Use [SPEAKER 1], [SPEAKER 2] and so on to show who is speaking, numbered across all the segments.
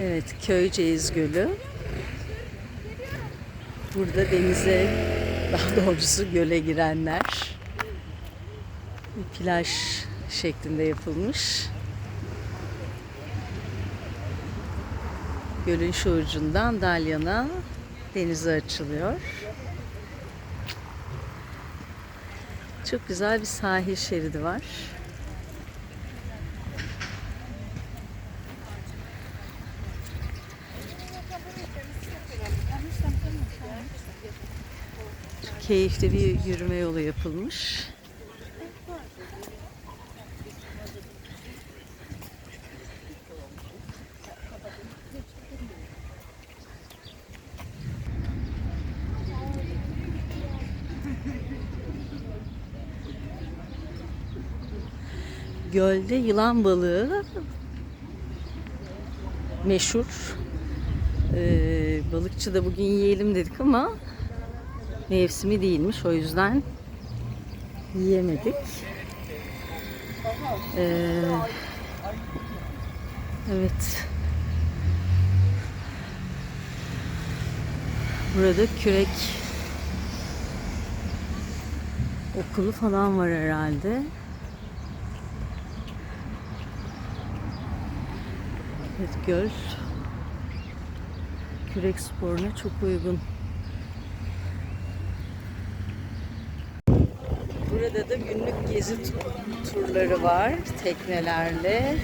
[SPEAKER 1] Evet, Köyceğiz Gölü. Burada denize, daha doğrusu göle girenler bir plaj şeklinde yapılmış. Gölün şu ucundan Dalyan'a denize açılıyor. Çok güzel bir sahil şeridi var. Çok keyifli bir yürüme yolu yapılmış. Gölde yılan balığı meşhur. Ee, balıkçı da bugün yiyelim dedik ama mevsimi değilmiş. O yüzden yiyemedik. Ee, evet. Burada kürek okulu falan var herhalde. Evet göl kürek sporuna çok uygun. Burada da günlük gezi tu- turları var teknelerle.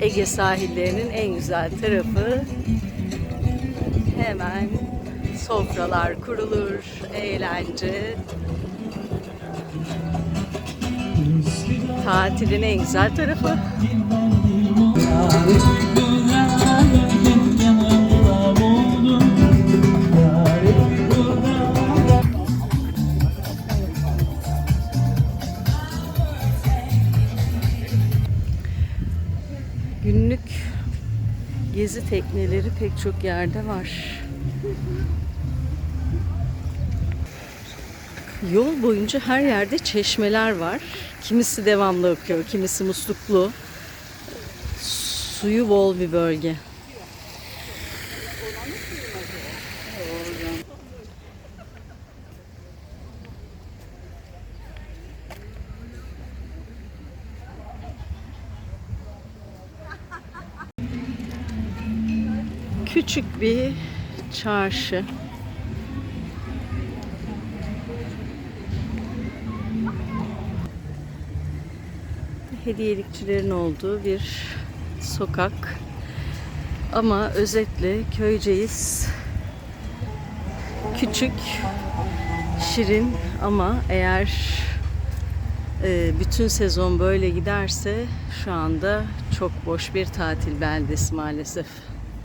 [SPEAKER 1] Ege sahillerinin en güzel tarafı hemen sofralar kurulur, eğlence. Tatilin en güzel tarafı. Gezi tekneleri pek çok yerde var. Yol boyunca her yerde çeşmeler var. Kimisi devamlı akıyor, kimisi musluklu. Suyu bol bir bölge. Küçük bir çarşı. Hediyelikçilerin olduğu bir sokak. Ama özetle köyceğiz. Küçük, şirin ama eğer e, bütün sezon böyle giderse şu anda çok boş bir tatil beldesi maalesef.